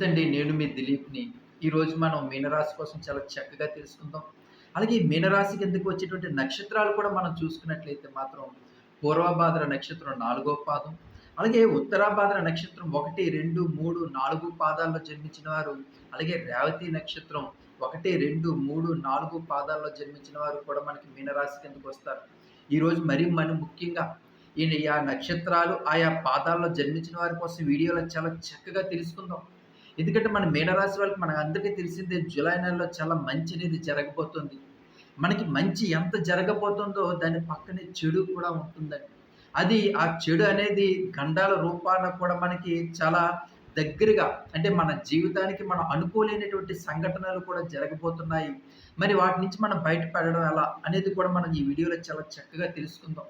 నమస్తే అండి నేను మీ దిలీప్ని. ఈరోజు మనం మీనరాశి కోసం చాలా చక్కగా తెలుసుకుందాం. అలాగే ఈ మీనరాశి కిందకి వచ్చేటువంటి నక్షత్రాలు కూడా మనం చూసుకున్నట్లయితే మాత్రం పూర్వభాద్ర నక్షత్రం నాలుగో పాదం అలాగే ఉత్తరాభాద్ర నక్షత్రం ఒకటి రెండు మూడు నాలుగు పాదాల్లో జన్మించిన వారు అలాగే రేవతి నక్షత్రం ఒకటి రెండు మూడు నాలుగు పాదాల్లో జన్మించిన వారు కూడా మనకి మీనరాశి కిందకు వస్తారు. ఈరోజు మరి మనం ముఖ్యంగా ఈ ఆ నక్షత్రాలు ఆయా పాదాల్లో జన్మించిన వారి కోసం వీడియోలో చాలా చక్కగా తెలుసుకుందాం. ఎందుకంటే మన మేడరాశి వాళ్ళకి మనకు అందరికీ తెలిసిందే జూలై నెలలో చాలా మంచి అనేది జరగబోతుంది. మనకి మంచి ఎంత జరగబోతుందో దాని పక్కనే చెడు కూడా ఉంటుందండి. అది ఆ చెడు అనేది గండాల రూపాన కూడా మనకి చాలా దగ్గరగా అంటే మన జీవితానికి మనం అనుకోలేనటువంటి సంఘటనలు కూడా జరగబోతున్నాయి. మరి వాటి నుంచి మనం బయటపడడం ఎలా అనేది కూడా మనం ఈ వీడియోలో చాలా చక్కగా తెలుసుకుందాం.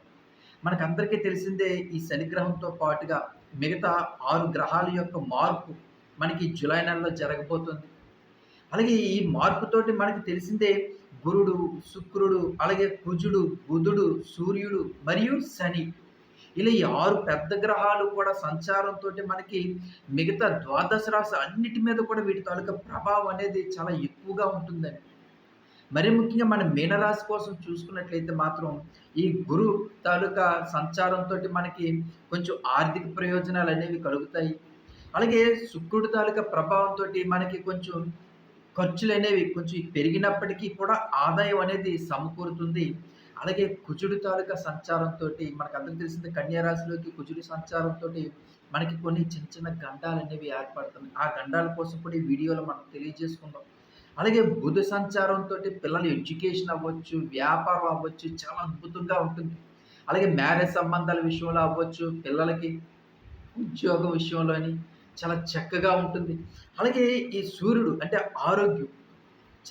మనకందరికీ తెలిసిందే ఈ శనిగ్రహంతో పాటుగా మిగతా ఆరు గ్రహాల యొక్క మార్పు మనకి జూలై నెలలో జరగబోతుంది. అలాగే ఈ మార్పుతోటి మనకి తెలిసిందే గురుడు శుక్రుడు అలాగే కుజుడు బుధుడు సూర్యుడు మరియు శని. ఇలా ఈ ఆరు పెద్ద గ్రహాలు కూడా సంచారంతో మనకి మిగతా ద్వాదశ రాశి అన్నిటి మీద కూడా వీటి తాలూకా ప్రభావం అనేది చాలా ఎక్కువగా ఉంటుందండి. మరి ముఖ్యంగా మన మీనరాశి కోసం చూసుకున్నట్లయితే మాత్రం ఈ గురు తాలూకా సంచారంతో మనకి కొంచెం ఆర్థిక ప్రయోజనాలు అనేవి కలుగుతాయి. అలాగే శుక్రుడి తాలూకా ప్రభావంతో మనకి కొంచెం ఖర్చులు అనేవి కొంచెం పెరిగినప్పటికీ కూడా ఆదాయం అనేది సమకూరుతుంది. అలాగే కుజుడి తాలూకా సంచారంతో మనకు అందరికి తెలిసింది కన్యారాశిలోకి కుజుడి సంచారంతో మనకి కొన్ని చిన్న చిన్న గండాలు అనేవి ఏర్పడుతున్నాయి ఆ గండాల కోసం కూడా ఈ వీడియోలో మనం తెలియజేసుకుందాం. అలాగే బుధ సంచారంతో పిల్లల ఎడ్యుకేషన్ అవ్వచ్చు వ్యాపారం అవ్వచ్చు చాలా అద్భుతంగా ఉంటుంది. అలాగే మ్యారేజ్ సంబంధాల విషయంలో అవ్వచ్చు పిల్లలకి ఉద్యోగం విషయంలోని చాలా చక్కగా ఉంటుంది. అలాగే ఈ సూర్యుడు అంటే ఆరోగ్యం.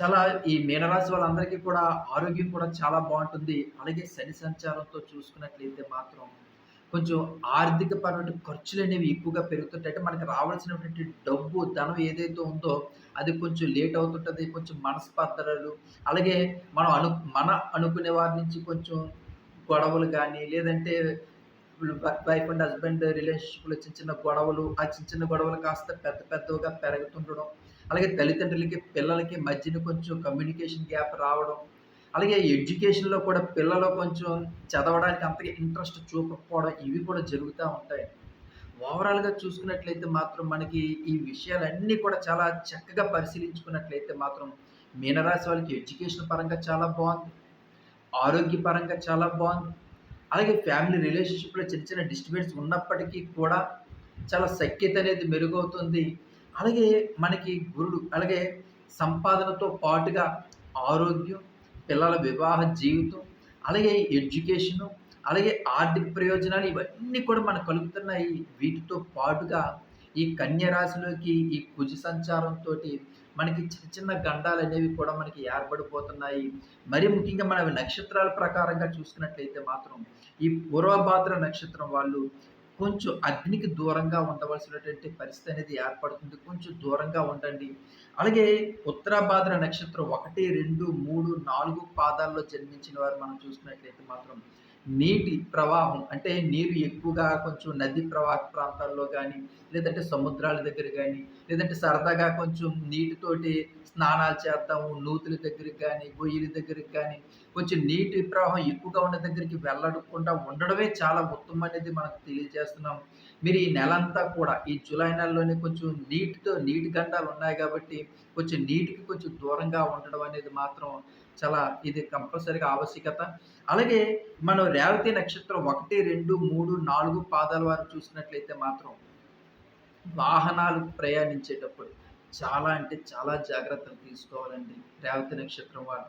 చాలా ఈ మీనరాశి వాళ్ళందరికీ కూడా ఆరోగ్యం కూడా చాలా బాగుంటుంది. అలాగే శని సంచారంతో చూసుకున్నట్లయితే మాత్రం కొంచెం ఆర్థిక పరమైన ఖర్చులు అనేవి ఎక్కువగా పెరుగుతుంటాయి. అంటే మనకి రావాల్సినటువంటి డబ్బు ధనం ఏదైతే ఉందో అది కొంచెం లేట్ అవుతుంటుంది. కొంచెం మనస్పర్ధలు. అలాగే మనం అను మన అనుకునే వారి నుంచి కొంచెం గొడవలు కానీ లేదంటే వైఫ్ అండ్ హస్బెండ్ రిలేషన్షిప్లో చిన్న చిన్న గొడవలు ఆ చిన్న చిన్న గొడవలు కాస్త పెద్ద పెద్దగా పెరుగుతుండడం అలాగే తల్లిదండ్రులకి పిల్లలకి మధ్యన కొంచెం కమ్యూనికేషన్ గ్యాప్ రావడం అలాగే ఎడ్యుకేషన్లో కూడా పిల్లలు కొంచెం చదవడానికి అంతగా ఇంట్రెస్ట్ చూపకపోవడం ఇవి కూడా జరుగుతూ ఉంటాయి. ఓవరాల్గా చూసుకున్నట్లయితే మాత్రం మనకి ఈ విషయాలన్నీ కూడా చాలా చక్కగా పరిశీలించుకున్నట్లయితే మాత్రం మీనరాశి వాళ్ళకి ఎడ్యుకేషన్ పరంగా చాలా బాగుంది. ఆరోగ్యపరంగా చాలా బాగుంది. అలాగే ఫ్యామిలీ రిలేషన్షిప్లో చిన్న చిన్న డిస్టర్బెన్స్ ఉన్నప్పటికీ కూడా చాలా సఖ్యత అనేది మెరుగవుతుంది. అలాగే మనకి గురుడు అలాగే సంపాదనతో పాటుగా ఆరోగ్యం పిల్లల వివాహ జీవితం అలాగే ఎడ్యుకేషను అలాగే ఆర్థిక ప్రయోజనాలు ఇవన్నీ కూడా మనకు కలుగుతున్నాయి. వీటితో పాటుగా ఈ కన్య రాశిలోకి ఈ కుజ సంచారంతో మనకి చిన్న చిన్న గండాలు అనేవి కూడా మనకి ఏర్పడిపోతున్నాయి. మరి ముఖ్యంగా మనం నక్షత్రాల ప్రకారంగా చూసుకున్నట్లయితే మాత్రం ఈ పూర్వభాద్ర నక్షత్రం వాళ్ళు కొంచెం అగ్నికి దూరంగా ఉండవలసినటువంటి పరిస్థితి అనేది ఏర్పడుతుంది. కొంచెం దూరంగా ఉండండి. అలాగే ఉత్తరాభాద్ర నక్షత్రం ఒకటి రెండు మూడు నాలుగు పాదాల్లో జన్మించిన వారు మనం చూసుకున్నట్లయితే మాత్రం నీటి ప్రవాహం అంటే నీరు ఎక్కువగా కొంచెం నది ప్రవాహ ప్రాంతాల్లో కానీ లేదంటే సముద్రాల దగ్గర కానీ లేదంటే సరదాగా కొంచెం నీటితోటి స్నానాలు చేద్దాము నూతుల దగ్గరికి కానీ గొయ్యిల దగ్గరికి కానీ కొంచెం నీటి ప్రవాహం ఎక్కువగా ఉన్న దగ్గరికి వెళ్ళకుండా ఉండడమే చాలా ఉత్తమం అనేది మనకు తెలియజేస్తున్నాం. మీరు ఈ నెలంతా కూడా ఈ జూలై నెలలోనే కొంచెం నీటితో నీటి గండాలు ఉన్నాయి కాబట్టి కొంచెం నీటికి కొంచెం దూరంగా ఉండడం అనేది మాత్రం చాలా ఇది కంపల్సరీగా ఆవశ్యకత. అలాగే మనం రేవతి నక్షత్రం ఒకటి రెండు మూడు నాలుగు పాదాల వారు చూసినట్లయితే మాత్రం వాహనాలు ప్రయాణించేటప్పుడు చాలా అంటే చాలా జాగ్రత్తలు తీసుకోవాలండి రేవతి నక్షత్రం వారు.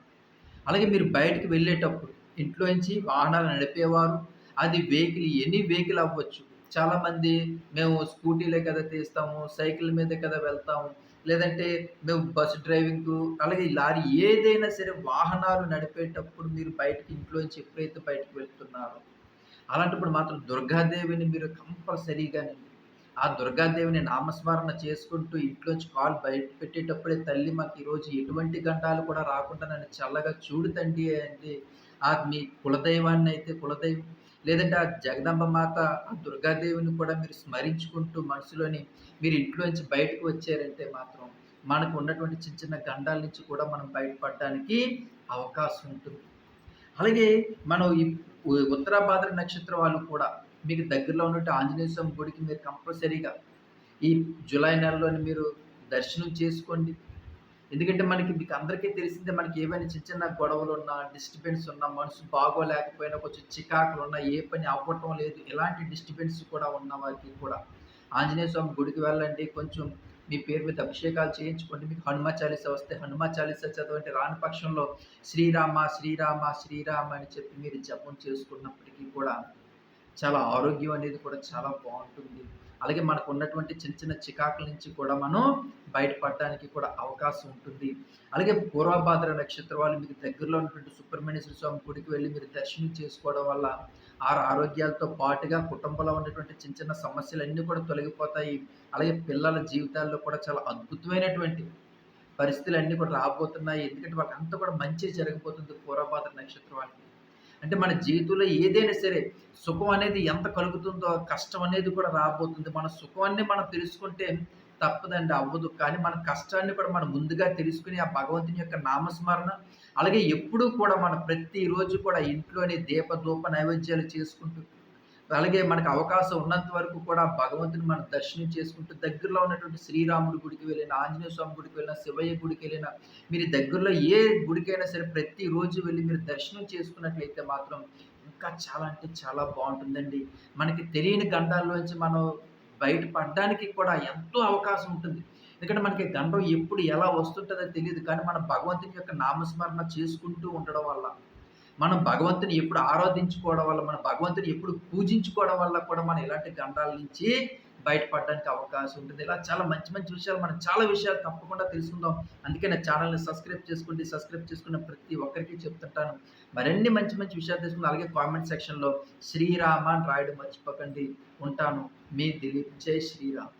అలాగే మీరు బయటకు వెళ్ళేటప్పుడు ఇంట్లో నుంచి వాహనాలు నడిపేవారు. అది వెహికల్ ఎనీ వెహికల్ అవ్వచ్చు. చాలామంది మేము స్కూటీలే కదా తీస్తాము సైకిల్ మీద కదా వెళ్తాము. లేదంటే మేము బస్సు డ్రైవింగ్ అలాగే లారీ ఏదైనా సరే వాహనాలు నడిపేటప్పుడు మీరు బయటకి ఇంట్లోంచి ఎప్పుడైతే బయటకు వెళ్తున్నారో అలాంటప్పుడు మాత్రం దుర్గాదేవిని మీరు కంపల్సరీగా ఆ దుర్గాదేవిని నామస్మరణ చేసుకుంటూ ఇంట్లోంచి కాలు బయట పెట్టేటప్పుడే తల్లి మాకు ఈరోజు ఎటువంటి గంటాలు కూడా రాకుండా నన్ను చల్లగా చూడు తండ్రి అంటే ఆ మీ కులదైవాన్ని అయితే కులదైవం లేదంటే ఆ జగదంబ మాత, ఆ దుర్గాదేవిని కూడా మీరు స్మరించుకుంటూ మనసులోని మీరు ఇంట్లోంచి బయటకు వచ్చారంటే మాత్రం మనకు ఉన్నటువంటి చిన్న చిన్న గండాల నుంచి కూడా మనం బయటపడడానికి అవకాశం ఉంటుంది. అలాగే మనం ఈ ఉత్తరాభాద్ర నక్షత్రం వాళ్ళు కూడా మీకు దగ్గరలో ఉన్నట్టు ఆంజనేయ స్వామి గుడికి మీరు కంపల్సరీగా ఈ జూలై నెలలోని మీరు దర్శనం చేసుకోండి. ఎందుకంటే మనకి మీకు అందరికీ తెలిసిందే మనకి ఏమైనా చిన్న చిన్న గొడవలున్నా, డిస్టర్బెన్స్ ఉన్నా, మనసు బాగోలేకపోయినా, కొంచెం చికాకులు ఉన్నా ఏ పని అవ్వటం లేదు. ఎలాంటి డిస్టర్బెన్స్ కూడా ఉన్న వారికి కూడా ఆంజనేయ స్వామి గుడికి వెళ్ళండి. కొంచెం మీ పేరు మీద అభిషేకాలు చేయించుకోండి. మీకు హనుమ చాలీసా వస్తే హనుమ చాలీసా చదవండి. రాని పక్షంలో శ్రీరామ, శ్రీరామ, శ్రీరామ అని చెప్పి మీరు జపం చేసుకున్నప్పటికీ కూడా చాలా ఆరోగ్యం అనేది కూడా చాలా బాగుంటుంది అలాగే మనకు ఉన్నటువంటి చిన్న చిన్న చికాకుల నుంచి కూడా మనం బయటపడడానికి కూడా అవకాశం ఉంటుంది. అలాగే పూర్వభాద్ర నక్షత్రం వాళ్ళు మీకు దగ్గరలో ఉన్నటువంటి సుబ్రహ్మణ్యేశ్వర స్వామి గుడికి వెళ్ళి మీరు దర్శనం చేసుకోవడం వల్ల ఆరు ఆరోగ్యాలతో పాటుగా కుటుంబంలో ఉన్నటువంటి చిన్న చిన్న సమస్యలన్నీ కూడా తొలగిపోతాయి. అలాగే పిల్లల జీవితాల్లో కూడా చాలా అద్భుతమైనటువంటి పరిస్థితులు అన్నీ కూడా రాబోతున్నాయి. ఎందుకంటే వాళ్ళకంతా కూడా మంచి జరగబోతుంది పూర్వభాద్ర నక్షత్రం వాళ్ళకి. అంటే మన జీవితంలో ఏదైనా సరే సుఖం అనేది ఎంత కలుగుతుందో కష్టం అనేది కూడా రాబోతుంది. మన సుఖాన్ని మనం తెలుసుకుంటే తప్పదండి అవ్వదు. కానీ మన కష్టాన్ని కూడా మనం ముందుగా తెలుసుకుని ఆ భగవంతుని యొక్క నామస్మరణ అలాగే ఎప్పుడూ కూడా మన ప్రతిరోజు కూడా ఇంట్లోనే దీప ధూప నైవేద్యాలు చేసుకుంటూ అలాగే మనకు అవకాశం ఉన్నంత వరకు కూడా భగవంతుని మనం దర్శనం చేసుకుంటూ దగ్గరలో ఉన్నటువంటి శ్రీరాముడి గుడికి వెళ్ళిన, ఆంజనేయ స్వామి గుడికి వెళ్ళిన, శివయ్య గుడికి వెళ్ళిన, మీరు దగ్గరలో ఏ గుడికైనా సరే ప్రతిరోజు వెళ్ళి మీరు దర్శనం చేసుకున్నట్లయితే మాత్రం ఇంకా చాలా అంటే చాలా బాగుంటుందండి మనకి తెలియని గండాల్లోంచి మనం బయటపడడానికి కూడా ఎంతో అవకాశం ఉంటుంది. ఎందుకంటే మనకి గండం ఎప్పుడు ఎలా వస్తుంటుందో తెలియదు కానీ మనం భగవంతుని యొక్క నామస్మరణ చేసుకుంటూ ఉండడం వల్ల మనం భగవంతుని ఎప్పుడు ఆరాధించుకోవడం వల్ల, మన భగవంతుని ఎప్పుడు పూజించుకోవడం వల్ల కూడా మనం ఇలాంటి గండాల నుంచి బయటపడడానికి అవకాశం ఉంటుంది. ఇలా చాలా మంచి మంచి విషయాలు మనం చాలా విషయాలు తప్పకుండా తెలుసుకుందాం. అందుకే నా ఛానల్ని సబ్స్క్రైబ్ చేసుకోండి. సబ్స్క్రైబ్ చేసుకున్న ప్రతి ఒక్కరికి చెప్తుంటాను. మరిన్ని మంచి మంచి విషయాలు తెలుసుకుందాం. అలాగే కామెంట్ సెక్షన్‌లో శ్రీరామ అని రాయడం మర్చిపోకండి. ఉంటాను. మీ దిలీప్. జై శ్రీరామ్.